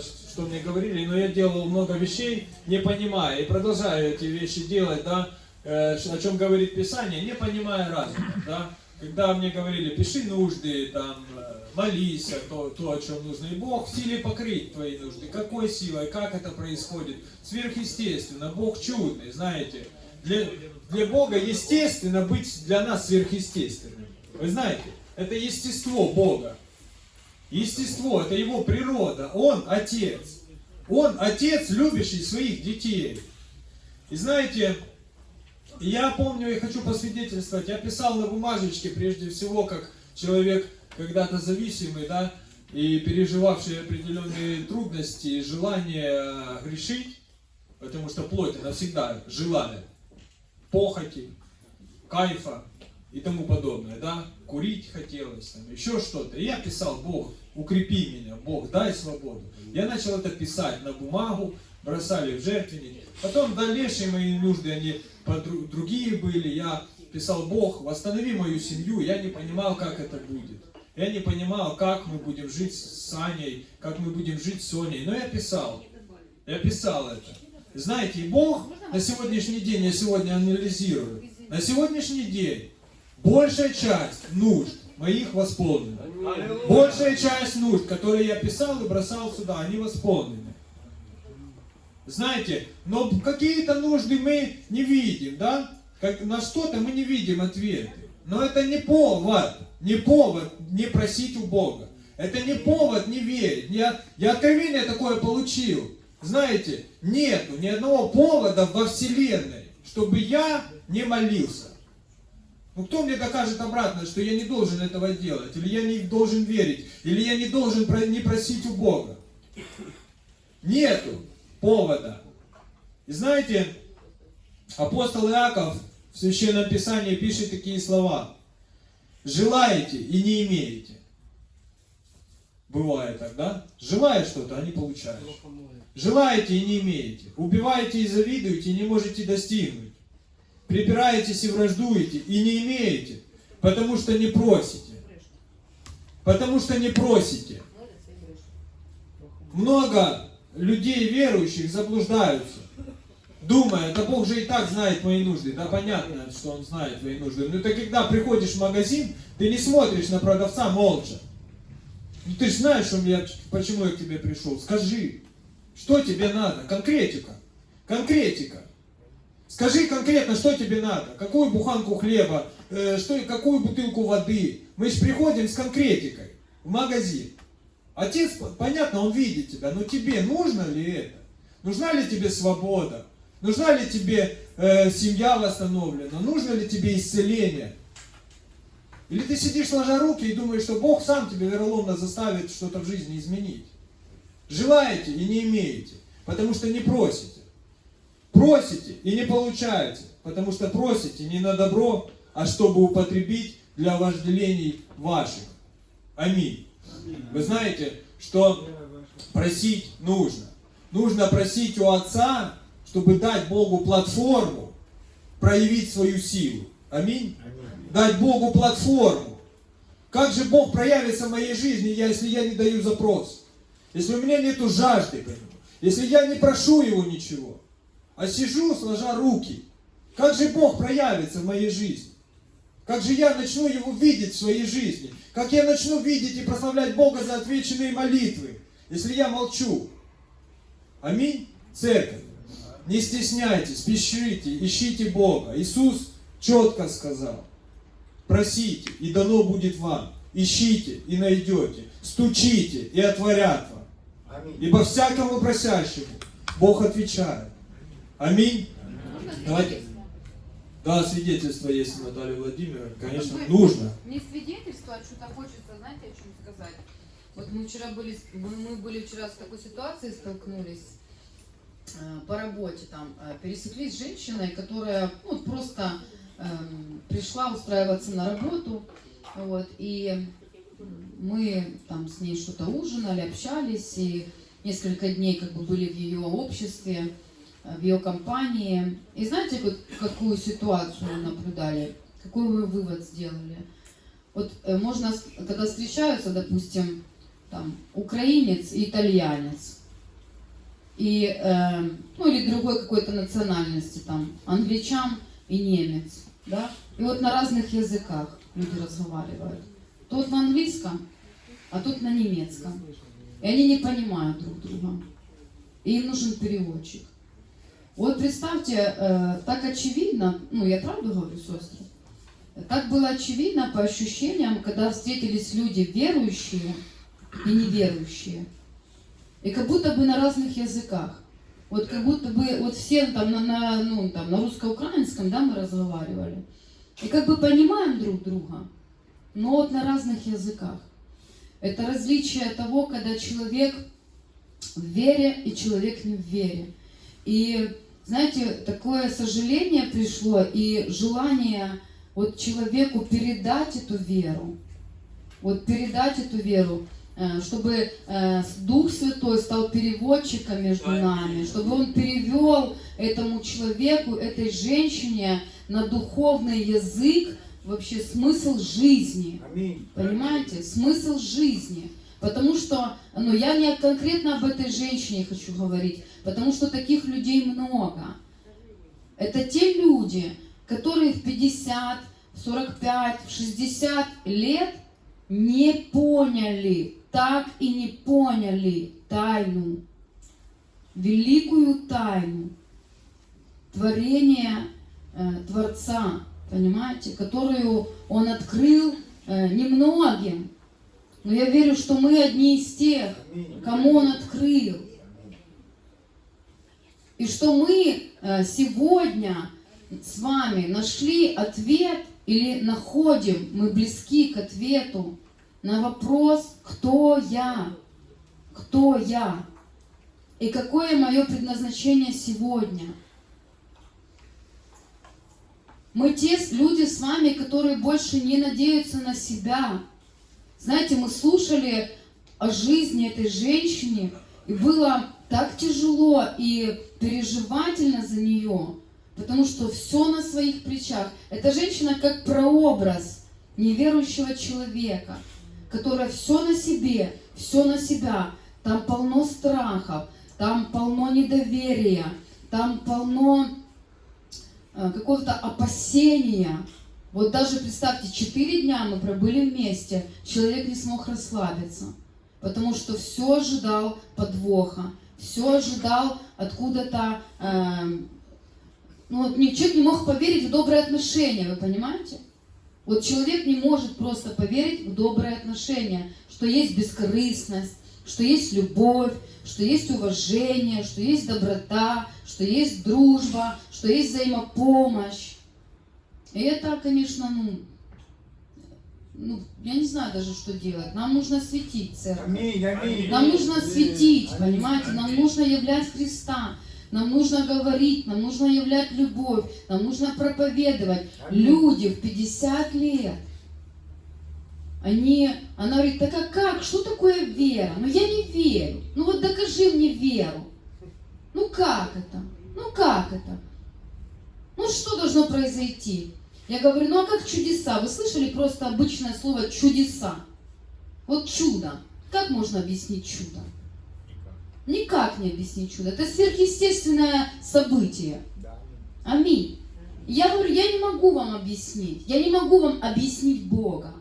что мне говорили, но я делал много вещей, не понимая, и продолжаю эти вещи делать, да, э, о чем говорит Писание, не понимая разума, да. Когда мне говорили, пиши нужды, там, э, молись, а то, то, о чем нужно, и Бог в силе покрыть твои нужды. Какой силой, как это происходит? Сверхъестественно, Бог чудный, знаете. Для, для Бога естественно быть для нас сверхъестественным. Вы знаете, это естество Бога. Естество, это его природа. Он отец. Он отец, любящий своих детей. И знаете, я помню и хочу посвидетельствовать, я писал на бумажечке прежде всего, как человек когда-то зависимый, да, и переживавший определенные трудности желание грешить, потому что плоть навсегда желание похоти, кайфа и тому подобное, да, курить там, еще что-то. И я писал, Бог, укрепи меня, Бог, дай свободу. Я начал это писать на бумагу, бросали в жертвенник. Потом дальнейшие мои нужды, они другие были. Я писал, Бог, восстанови мою семью. Я не понимал, как это будет. Я не понимал, как мы будем жить с Аней, как мы будем жить с Соней. Но я писал. Я писал это. Знаете, Бог на сегодняшний день, я сегодня анализирую, на сегодняшний день большая часть нужд моих восполнена. Большая часть нужд, которые я писал и бросал сюда, они восполнены. Знаете, но какие-то нужды мы не видим, да? Как, на что-то мы не видим ответы. Но это не повод, не повод не просить у Бога. Это не повод не верить. Я, я откровение такое получил. Знаете, нету ни одного повода во Вселенной, чтобы я не молился. Ну кто мне докажет обратно, что я не должен этого делать, или я не должен верить, или я не должен не просить у Бога? Нету повода. И знаете, апостол Иаков в Священном Писании пишет такие слова. Желаете и не имеете. Бывает так, да? Желаешь что-то, а не получаешь. Желаете и не имеете. Убиваете и завидуете, и не можете достигнуть. Припираетесь и враждуете, и не имеете, потому что не просите. Потому что не просите. Много людей верующих заблуждаются, думая, да Бог же и так знает мои нужды. Да понятно, что Он знает твои нужды. Но ты когда приходишь в магазин, ты не смотришь на продавца молча. Ну ты же знаешь, что я, почему я к тебе пришел. Скажи, что тебе надо? Конкретика. Конкретика. Скажи конкретно, что тебе надо. Какую буханку хлеба, э, что, какую бутылку воды. Мы же приходим с конкретикой в магазин. Отец, понятно, он видит тебя, но тебе нужно ли это? Нужна ли тебе свобода? Нужна ли тебе э, семья восстановлена? Нужно ли тебе исцеление? Или ты сидишь сложа руки и думаешь, что Бог сам тебе вероломно заставит что-то в жизни изменить? Желаете и не имеете, потому что не просите. Просите и не получаете, потому что просите не на добро, а чтобы употребить для вожделений ваших. Аминь. Вы знаете, что просить нужно. Нужно просить у Отца, чтобы дать Богу платформу, проявить свою силу. Аминь. Дать Богу платформу. Как же Бог проявится в моей жизни, если я не даю запрос? Если у меня нету жажды? Если я не прошу Его ничего, а сижу, сложа руки, как же Бог проявится в моей жизни? Как же я начну Его видеть в своей жизни? Как я начну видеть и прославлять Бога за отвеченные молитвы, если я молчу? Аминь. Церковь. Не стесняйтесь, пишите, ищите Бога. Иисус четко сказал. Просите, и дано будет вам. Ищите, и найдете. Стучите, и отворят вам. Ибо всякому просящему Бог отвечает. Аминь. Давайте. Да, свидетельство есть у Натальи Владимировны. Конечно, бы нужно. Не свидетельствовать, что-то хочется, знаете, о чем сказать. Вот мы вчера были, мы были вчера с такой ситуацией, столкнулись э, по работе там, э, пересеклись с женщиной, которая ну, просто эм, пришла устраиваться на работу, вот, и мы там с ней что-то ужинали, общались, и несколько дней как бы были в ее обществе, э, в ее компании. И знаете, вот какую ситуацию мы наблюдали? Какой вы вывод сделали? Вот э, можно, когда встречаются, допустим, там, украинец и итальянец. И, э, ну или другой какой-то национальности, там, англичан и немец, да? И вот на разных языках люди разговаривают. Тот на английском, а тот на немецком. И они не понимают друг друга. И им нужен переводчик. Вот представьте, так очевидно, ну я правду говорю, сестры, так было очевидно по ощущениям, когда встретились люди верующие и неверующие. И как будто бы на разных языках. Вот как будто бы, вот все там на, на, ну, там, на русско-украинском, да, мы разговаривали. И как бы понимаем друг друга, но вот на разных языках. Это различие того, когда человек в вере и человек не в вере. И, знаете, такое сожаление пришло и желание вот человеку передать эту веру, вот передать эту веру, э, чтобы э, Дух Святой стал переводчиком между нами, чтобы Он перевел этому человеку, этой женщине на духовный язык вообще смысл жизни. Понимаете? Смысл жизни. Потому что, ну, я не конкретно об этой женщине хочу говорить, потому что таких людей много. Это те люди, которые в 50, в 45, в 60 лет не поняли, так и не поняли тайну, великую тайну творения э, Творца, понимаете, которую Он открыл э, немногим. Но я верю, что мы одни из тех, кому Он открыл. И что мы э, сегодня с вами нашли ответ или находим, мы близки к ответу на вопрос, кто я, кто я и какое мое предназначение сегодня. Мы те люди с вами, которые больше не надеются на себя. Знаете, мы слушали о жизни этой женщины, и было так тяжело и переживательно за нее, потому что все на своих плечах. Эта женщина как прообраз неверующего человека, которая все на себе, все на себя. Там полно страхов, там полно недоверия, там полно э, какого-то опасения. Вот даже представьте, четыре дня мы пробыли вместе, человек не смог расслабиться, потому что все ожидал подвоха, все ожидал откуда-то, эм, ну вот ни- человек не мог поверить в добрые отношения, вы понимаете? Вот человек не может просто поверить в добрые отношения, что есть бескорыстность, что есть любовь, что есть уважение, что есть доброта, что есть дружба, что есть взаимопомощь. И это, конечно, ну, ну, я не знаю даже, что делать. Нам нужно светить церковь. Аминь. Аминь. Нам нужно светить, Аминь. понимаете? Нам нужно являть Христа. Нам нужно говорить, нам нужно являть любовь, нам нужно проповедовать. Аминь. Люди в 50 лет, они, она говорит, так а как, что такое вера? Ну я не верю. Ну вот докажи мне веру. Ну как это? Ну как это? Ну что должно произойти? Я говорю, ну а как чудеса? Вы слышали просто обычное слово чудеса? Вот чудо. Как можно объяснить чудо? Никак не объяснить чудо. Это сверхъестественное событие. Аминь. Я говорю, я не могу вам объяснить. Я не могу вам объяснить Бога.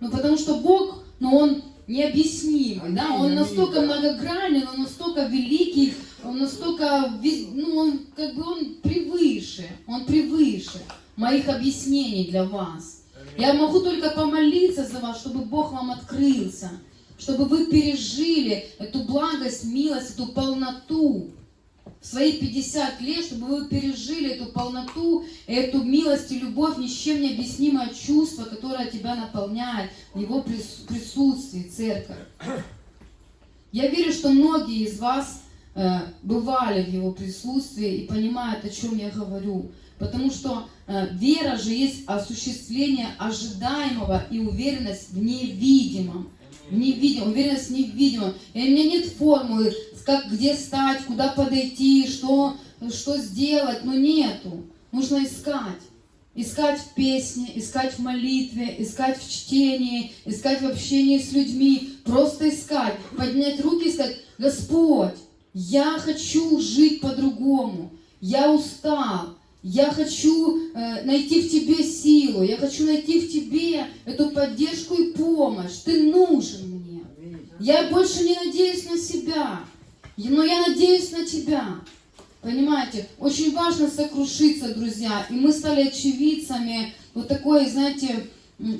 Ну, потому что Бог, ну, Он необъяснимый, да, Он настолько многогранен, Он настолько великий, Он настолько, ну, Он как бы Он превыше, Он превыше моих объяснений для вас. Я могу только помолиться за вас, чтобы Бог вам открылся, чтобы вы пережили эту благость, милость, эту полноту в свои 50 лет, чтобы вы пережили эту полноту, эту милость и любовь, ни с чем не объяснимое чувство, которое тебя наполняет в Его прис- присутствии, церковь. Я верю, что многие из вас бывали в Его присутствии и понимают, о чем я говорю. Потому что э, вера же есть осуществление ожидаемого и уверенность в невидимом. В невидимом, уверенность в невидимом. И у меня нет формулы, как, где стать, куда подойти, что, что сделать, но нету. Нужно искать. Искать в песне, искать в молитве, искать в чтении, искать в общении с людьми. Просто искать, поднять руки и сказать, Господь, я хочу жить по-другому. Я устал. Я хочу э, найти в тебе силу. Я хочу найти в тебе эту поддержку и помощь. Ты нужен мне. Я больше не надеюсь на себя, но я надеюсь на тебя. Понимаете, очень важно сокрушиться, друзья. И мы стали очевидцами вот такой, знаете,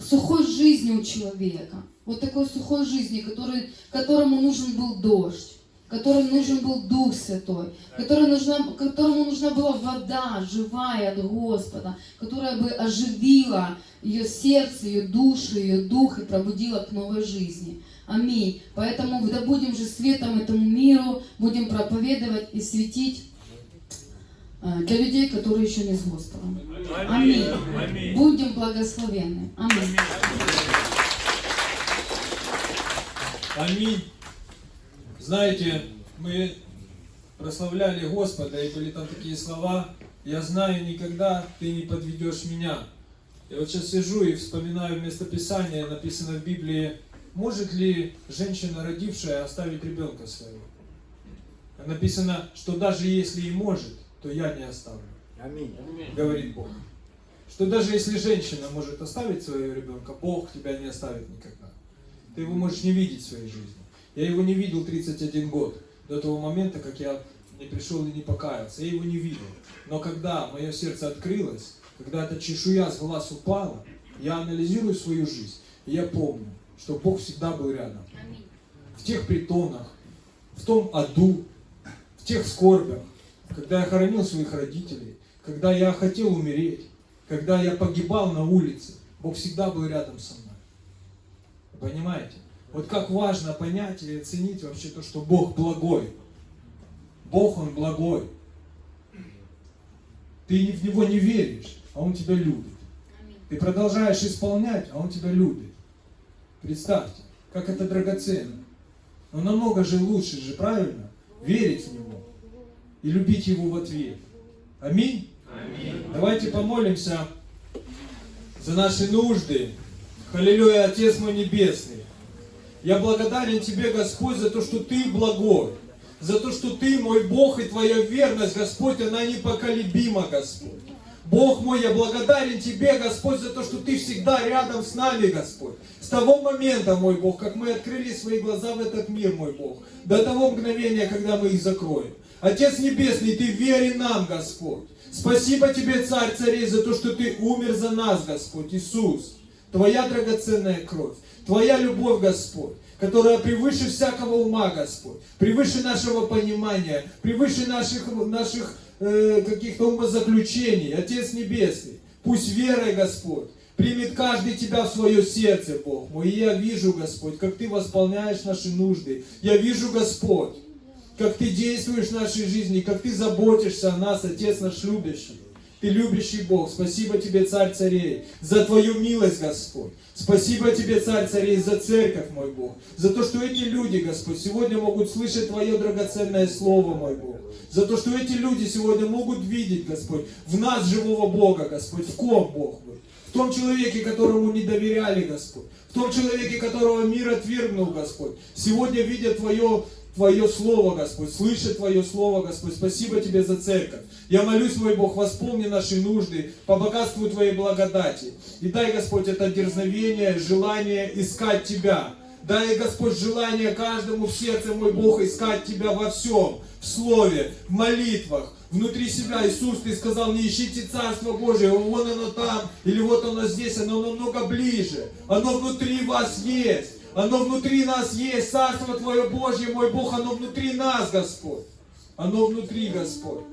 сухой жизни у человека. Вот такой сухой жизни, который, которому нужен был дождь, которому нужен был Дух Святой, который нужна, которому нужна была вода живая от Господа, которая бы оживила ее сердце, ее душу, ее дух и пробудила к новой жизни. Аминь. Поэтому да будем же светом этому миру, будем проповедовать и светить э, для людей, которые еще не с Господом. Аминь. Аминь. Будем благословенны. Аминь. Аминь. Знаете, мы прославляли Господа, и были там такие слова, «Я знаю, никогда ты не подведешь меня». Я вот сейчас сижу и вспоминаю местописание, написано в Библии, может ли женщина, родившая, оставить ребенка своего? Написано, что даже если и может, то я не оставлю, Аминь. говорит Бог. Что даже если женщина может оставить своего ребенка, Бог тебя не оставит никогда. Ты его можешь не видеть в своей жизни. Я его не видел 31 год, до того момента, как я не пришел и не покаялся. Я его не видел. Но когда мое сердце открылось, когда эта чешуя с глаз упала, я анализирую свою жизнь, и я помню, что Бог всегда был рядом. В тех притонах, в том аду, в тех скорбях, когда я хоронил своих родителей, когда я хотел умереть, когда я погибал на улице, Бог всегда был рядом со мной. Понимаете? Вот как важно понять и оценить вообще то, что Бог благой. Бог, Он благой. Ты в Него не веришь, а Он тебя любит. Ты продолжаешь исполнять, а Он тебя любит. Представьте, как это драгоценно. Но намного же лучше же, правильно? Верить в Него и любить Его в ответ. Аминь? Давайте помолимся за наши нужды. Халилюя, Отец мой Небесный. Я благодарен Тебе, Господь, за то, что Ты благой. За то, что Ты мой Бог и Твоя верность, Господь, она непоколебима, Господь. Бог мой, я благодарен Тебе, Господь, за то, что Ты всегда рядом с нами, Господь. С того момента, мой Бог, как мы открыли свои глаза в этот мир, мой Бог, до того мгновения, когда мы их закроем. Отец Небесный, Ты верен нам, Господь. Спасибо Тебе, Царь Царей, за то, что Ты умер за нас, Господь, Иисус. Твоя драгоценная кровь, Твоя любовь, Господь, которая превыше всякого ума, Господь, превыше нашего понимания, превыше наших, наших э, каких-то умозаключений. Отец Небесный, пусть верой, Господь, примет каждый Тебя в свое сердце, Бог мой. И я вижу, Господь, как Ты восполняешь наши нужды. Я вижу, Господь, как Ты действуешь в нашей жизни, как Ты заботишься о нас, Отец наш любящий. Ты любящий Бог. Спасибо Тебе, Царь Царей, за Твою милость, Господь. Спасибо Тебе, Царь Царей, за церковь, мой Бог. За то, что эти люди, Господь, сегодня могут слышать Твое драгоценное Слово, мой Бог. За то, что эти люди сегодня могут видеть, Господь, в нас живого Бога, Господь. В ком Бог мой? В том человеке, которому не доверяли, Господь. В том человеке, которого мир отвергнул, Господь. Сегодня видя Твое Твое Слово, Господь, слышит Твое Слово, Господь. Спасибо Тебе за церковь. Я молюсь, мой Бог, восполни наши нужды по богатству Твоей благодати. И дай, Господь, это дерзновение, желание искать Тебя. Дай, Господь, желание каждому в сердце, мой Бог, искать Тебя во всем. В Слове, в молитвах, внутри себя. Иисус, Ты сказал, не ищите Царство Божие, вон оно там, или вот оно здесь, оно намного ближе. Оно внутри вас есть. Оно внутри нас есть, Царство Твое Божье, мой Бог, оно внутри нас, Господь. Оно внутри, Господь.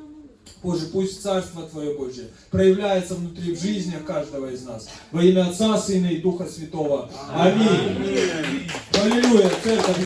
Боже, пусть Царство Твое Божье проявляется внутри в жизнях каждого из нас. Во имя Отца, Сына и Духа Святого. Аминь. Аллилуйя, церковь.